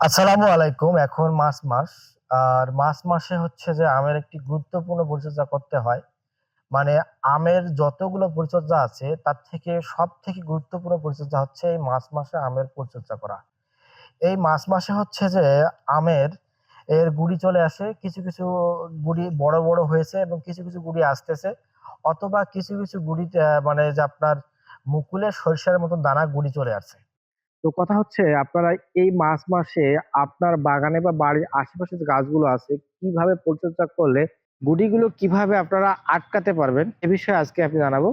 আসসালামু আলাইকুম। এখন মার্চ মাস। আর মার্চ মাসে হচ্ছে যে আমের একটি গুরুত্বপূর্ণ পরিচর্যা করতে হয়। মানে আমের যতগুলো পরিচর্যা আছে তার থেকে সবথেকে গুরুত্বপূর্ণ পরিচর্যা হচ্ছে এই মার্চ মাসে আমের পরিচর্যা করা। এই মার্চ মাসে হচ্ছে যে আমের এর গুড়ি চলে আসে। কিছু, কিছু গুড়ি বড়, বড় হয়েছে এবং কিছু, কিছু গুড়ি আসতেছে। অথবা কিছু, কিছু গুঁড়িতে আ মানে যে আপনার মুকুলের সরিষার মতন দানা গুড়ি চলে আসছে। তো কথা হচ্ছে আপনারা এই মার্চ মাসে আপনার বাগানে বা বাড়ির আশেপাশে যে গাছগুলো আছে, কীভাবে পরিচর্যা করলে গুটিগুলো কীভাবে আপনারা আটকাতে পারবেন, এ বিষয়ে আজকে আমি জানাব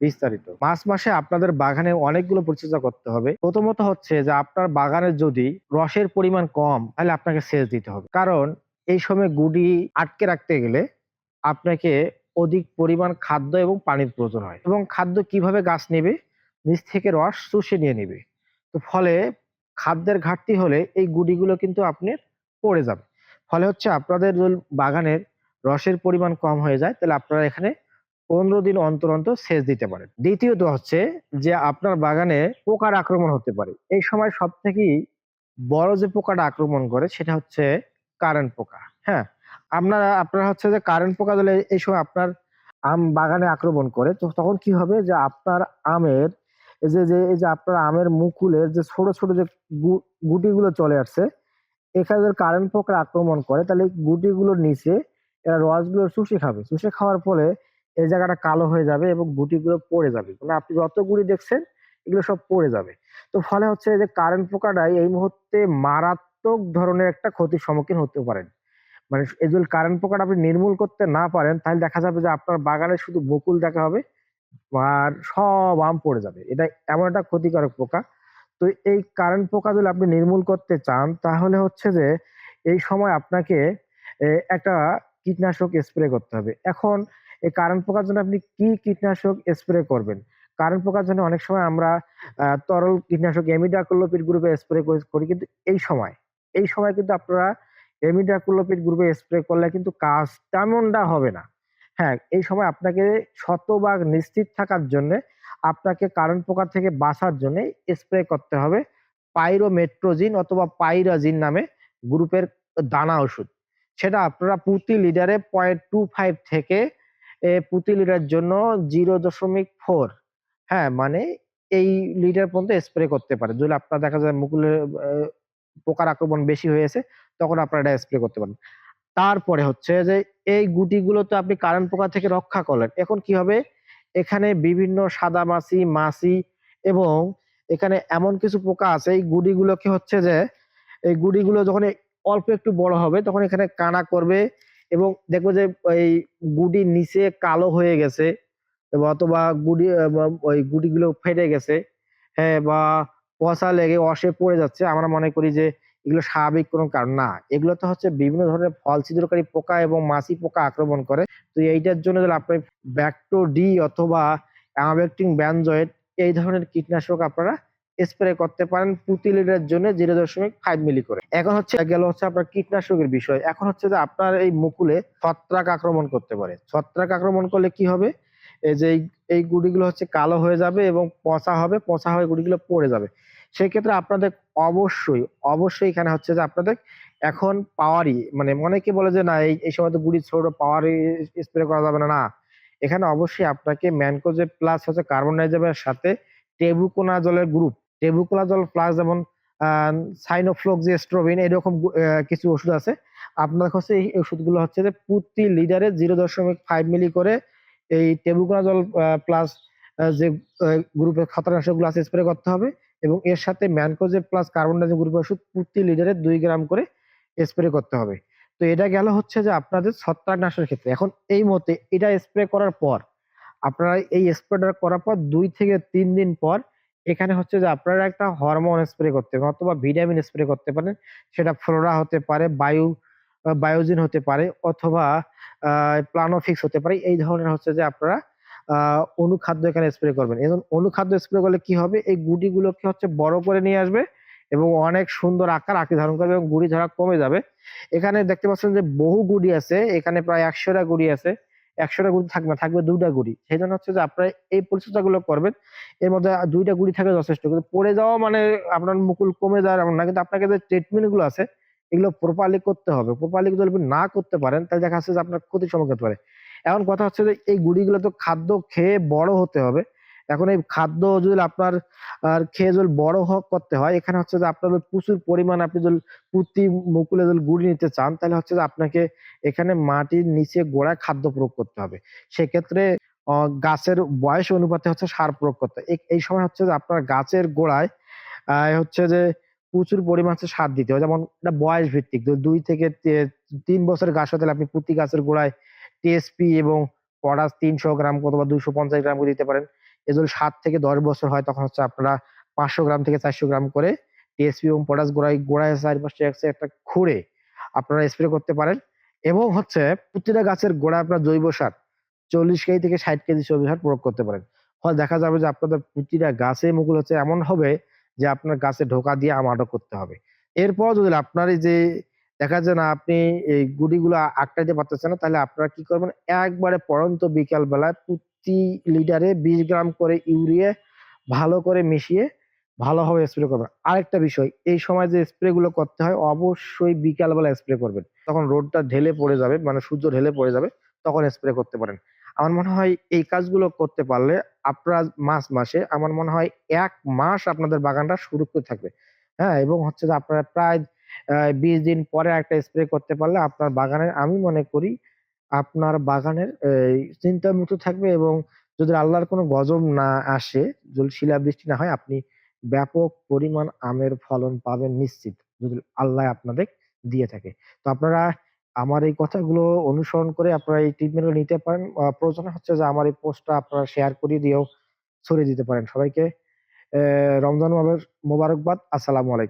বিস্তারিত। মার্চ মাসে আপনাদের বাগানে অনেকগুলো পরিচর্যা করতে হবে। প্রথমত হচ্ছে যে আপনার বাগানে যদি রসের পরিমাণ কম, তাহলে আপনাকে সেচ দিতে হবে। কারণ এই সময় গুটি আটকে রাখতে গেলে আপনাকে অধিক পরিমাণ খাদ্য এবং পানির প্রয়োজন হয়। এবং খাদ্য কীভাবে গাছ নেবে? নিচ থেকে রস চুষে নিয়ে নেবে। তো ফলে খাদ্যের ঘাটতি হলে এই গুটিগুলো কিন্তু আপনার পড়ে যাবে। ফলে হচ্ছে আপনাদের বাগানের রসের পরিমাণ কম হয়ে যায় তাহলে আপনারা এখানে ১৫ দিন অন্তর, অন্তর সেচ দিতে পারেন। দ্বিতীয়ত হচ্ছে যে আপনার বাগানে পোকার আক্রমণ হতে পারে। এই সময় সবথেকেই বড় যে পোকাটা আক্রমণ করে সেটা হচ্ছে কারেন্ট পোকা। হ্যাঁ? আপনারা আপনারা হচ্ছে যে কারেন্ট পোকা যদি এই সময় আপনার আম বাগানে আক্রমণ করে তো তখন কি হবে যে আপনার আমের এই যে, যে এই যে আপনার আমের মুকুলের যে ছোট, ছোট যে গুটিগুলো চলে আসছে, এখানে যদি কারেন্ট পোকা আক্রমণ করে তাহলে এই গুটিগুলোর নিচে এরা রসগুলো চুষে খাবে। চুষে খাওয়ার ফলে এই জায়গাটা কালো হয়ে যাবে এবং গুটিগুলো পড়ে যাবে। মানে আপনি যত গুটি দেখছেন এগুলো সব পড়ে যাবে। তো ফলে হচ্ছে যে কারেন্ট পোকাটাই এই মুহূর্তে মারাত্মক ধরনের একটা ক্ষতির সম্মুখীন হতে পারেন। মানে এই যদি কারেন্ট পোকাটা আপনি নির্মূল করতে না পারেন তাহলে দেখা যাবে যে আপনার বাগানে শুধু বকুল দেখা হবে আর সব আম পড়ে যাবে। এটা এমন একটা ক্ষতিকারক পোকা। তো এই কারেন্ট পোকা যদি আপনি নির্মূল করতে চান তাহলে হচ্ছে যে এই সময় আপনাকে একটা কীটনাশক স্প্রে করতে হবে। এখন এই কারেন্ট পোকার জন্য আপনি কি কীটনাশক স্প্রে করবেন? কারেন্ট পোকার জন্য অনেক সময় আমরা তরল কীটনাশক ইমিডাক্লোপিড গ্রুপে স্প্রে করি কিন্তু এই সময়, এই সময় কিন্তু আপনারা ইমিডাক্লোপিড গ্রুপে স্প্রে করলে কিন্তু কাজ তেমনটা হবে না। হ্যাঁ, এই সময় আপনাকে শতভাগ নিশ্চিত থাকার জন্যে আপনাকে কারেন্ট পোকা থেকে বাঁচার জন্য স্প্রে করতে হবে পাইরোমেট্রোজিন অথবা পাইরাজিন নামে গ্রুপের দানা ওষুধ। সেটা আপনারা প্রতি লিটারে 0.25 থেকে প্রতি লিটারের জন্য 0.4 হ্যাঁ, মানে এই লিটার পর্যন্ত স্প্রে করতে পারে যদি আপনার দেখা যায় মুকুলের পোকার আক্রমণ বেশি হয়েছে তখন আপনারা এটা স্প্রে করতে পারেন। তারপরে হচ্ছে যে এই গুটিগুলো তো আপনি কারেন্ট পোকা থেকে রক্ষা করলেন। এখন কি হবে? এখানে বিভিন্ন সাদামাছি, মাছি মাছি এবং এখানে এমন কিছু পোকা আছে এই গুটিগুলোকে হচ্ছে যে এই গুটিগুলো যখন অল্প একটু বড় হবে তখন এখানে কানা করবে এবং দেখব যে এই গুটি নিচে কালো হয়ে গেছে অথবা গুটি ওই গুটিগুলো ফেটে গেছে, হ্যাঁ? বা পচা লেগে অসে পড়ে যাচ্ছে। আমরা মনে করি যে এগুলো স্বাভাবিক কোনো কারণ না। এগুলোতে হচ্ছে বিভিন্ন ধরনের ফল ছিদ্রকারী পোকা এবং মাছি পোকা আক্রমণ করে। তো এইটার জন্য আপনি ব্যাকটো ডি অথবা অ্যামাবেক্টিং বেনজয়েড এই ধরনের কীটনাশক আপনারা স্প্রে করতে পারেন প্রতি লিটারের জন্য 0.5 মিলি করে। এখন হচ্ছে গেল হচ্ছে আপনার কীটনাশকের বিষয়। এখন হচ্ছে যে আপনার এই মুকুলে ছত্রাক আক্রমণ করতে পারে। ছত্রাক আক্রমণ করলে কি হবে? এই যে এই, গুটিগুলো হচ্ছে কালো হয়ে যাবে এবং পচা হবে, পচা হয়ে গুটিগুলো পড়ে যাবে। সেক্ষেত্রে আপনাদের অবশ্যই, অবশ্যই এখানে হচ্ছে যে আপনাদের এখন পাওয়ারই মানে অনেকে বলে যে না এই, সময় তো গুটি ছোট পাওয়ারই স্প্রে করা যাবে না, না। এখানে অবশ্যই আপনাকে ম্যানকোজেব প্লাস হচ্ছে কার্বনডাইজেমের সাথে টেবুকোনাজলের গ্রুপ, টেবুকোনাজল প্লাস যেমন সাইনোফ্লক্সিস্ট্রোবিন এরকম কিছু ওষুধ আছে। আপনার হচ্ছে এই ওষুধগুলো হচ্ছে যে প্রতি লিটারে 0.5 মিলি করে এই টেবুকোনাজল আ প্লাস যে গ্রুপের ছত্রাকনাশকগুলো আছে স্প্রে করতে হবে এবং এর সাথে ম্যানকোজেব প্লাস কার্বনডাইজিম গ্রুপের ওষুধ প্রতি লিটারে দুই গ্রাম করে স্প্রে করতে হবে। তো এটা গেল হচ্ছে যে আপনাদের ছত্রাকনাশকের ক্ষেত্রে। এখন এই মতে এটা স্প্রে করার পর আপনারা এই স্প্রেটা করার পর দুই থেকে তিন দিন পর এখানে হচ্ছে যে আপনারা একটা হরমোন স্প্রে করতে পারেন অথবা ভিটামিন স্প্রে করতে পারেন। সেটা ফ্লোরা হতে পারে, বায়ু বায়োজিন হতে পারে অথবা প্লানোফিক্স হতে পারে। এই ধরনের হচ্ছে যে আপনারা অনুখাদ্য এখানে স্প্রে করবেন। এবং অনুখাদ্য স্প্রে করলে কি হবে? এই গুটিগুলোকে হচ্ছে বড় করে নিয়ে আসবে এবং অনেক সুন্দর আকার আকৃতি ধারণ করবে এবং গুড়ি ঝরা কমে যাবে। এখানে দেখতে পাচ্ছেন যে বহু গুড়ি আছে। এখানে প্রায় একশোটা গুড়ি আছে। একশোটা গুড়ি থাকবে থাকবে ২ টা গুড়ি। সেজন্য হচ্ছে যে আপনারা এই পরিচর্যাগুলো করবেন। এর মধ্যে ২ গুড়ি থাকলে যথেষ্ট। কিন্তু পড়ে যাওয়া মানে আপনার মুকুল কমে যাওয়ার এমন না। কিন্তু আপনাকে যে ট্রিটমেন্টগুলো আছে, এগুলো প্রপারলি করতে হবে। প্রপারলি যদি না করতে পারেন, তাহলে দেখা যাচ্ছে যে আপনার ক্ষতির সম্মুখীন হতে পারে। এখন কথা হচ্ছে যে এই গুড়িগুলো তো খাদ্য খেয়ে বড় হতে হবে। এখন এই খাদ্য যদি আপনার, আর খেয়ে যদি বড় হ করতে হয়, এখানে হচ্ছে যে আপনার প্রচুর পরিমাণে আপনি যদি প্রতি মুকুলে যদি গুড়ি নিতে চান, তাহলে হচ্ছে যে আপনাকে এখানে মাটির নিচে গোড়ায় খাদ্য প্রয়োগ করতে হবে। সেক্ষেত্রে গাছের বয়স অনুপাতে হচ্ছে সার প্রয়োগ করতে। এই সময় হচ্ছে যে আপনার গাছের গোড়ায় হচ্ছে যে প্রচুর পরিমাণ সার দিতে হয়। যেমন এটা বয়স ভিত্তিক। দুই থেকে তিন ৩ বছরের গাছ তাহলে আপনি প্রতি গাছের গোড়ায় টিএসপি এবং পটাশ ৩০০ গ্রাম অথবা ২৫০ গ্রাম করে দিতে পারেন। এ যদি ৭ থেকে ১০ বছর হয় তখন হচ্ছে আপনারা ৫০০ গ্রাম থেকে ৪০০ গ্রাম করে টিএসপি এবং পটাশ গোড়ায়, গোড়ায় চারপাশে হচ্ছে একটা খুঁড়ে আপনারা স্প্রে করতে পারেন। এবং হচ্ছে প্রতিটা গাছের গোড়ায় আপনার জৈব সার ৪০ কেজি থেকে ৬০ কেজি জৈব সার প্রয়োগ করতে পারেন। ফলে দেখা যাবে যে আপনাদের প্রতিটা গাছে মুকুল হচ্ছে এমন হবে যে আপনার গাছে ঢোকা দিয়ে আম আটক করতে হবে। এরপর যদি আপনার এই যে দেখা যায় না আপনি এই গুড়িগুলো আটকাইতে পারতেছেন না, তাহলে আপনারা কি করবেন একবারে পড়ন্ত বিকাল বেলায় প্রতি লিটারে ২০ গ্রাম করে ইউরিয়া ভালো করে মিশিয়ে ভালোভাবে স্প্রে করবেন। আরেকটা বিষয়, এই সময় যে স্প্রে গুলো করতে হয়, অবশ্যই বিকাল বেলায় স্প্রে করবেন। তখন রোদটা ঢেলে পড়ে যাবে মানে সূর্য ঢেলে পড়ে যাবে, তখন স্প্রে করতে পারেন। আমার মনে হয় এই কাজগুলো করতে পারলে আপনারা মার্চ মাসে, আমার মনে হয় এক মাস আপনাদের বাগানটা সুরক্ষিত থাকবে। হ্যাঁ? এবং হচ্ছে যে আপনারা প্রায় ২০ দিন পরে একটা স্প্রে করতে পারলে আপনার বাগানের আমি মনে করি আপনার বাগানের এই চিন্তামুক্ত থাকবে এবং যদি আল্লাহর কোনো গজব না আসে, যদি শিলাবৃষ্টি না হয় আপনি ব্যাপক পরিমাণ আমের ফলন পাবেন নিশ্চিত। যদি আল্লাহ আপনাদের দিয়ে থাকে। তো আপনারা আমার এই কথাগুলো অনুসরণ করে আপনারা এই ট্রিটমেন্টগুলো নিতে পারেন। প্রয়োজনে হচ্ছে যে আমার এই পোস্টটা আপনারা শেয়ার করিয়ে দিয়েও ছড়িয়ে দিতে পারেন। সবাইকে রমজান মোবারকবাদ। আসসালামু আলাইকুম।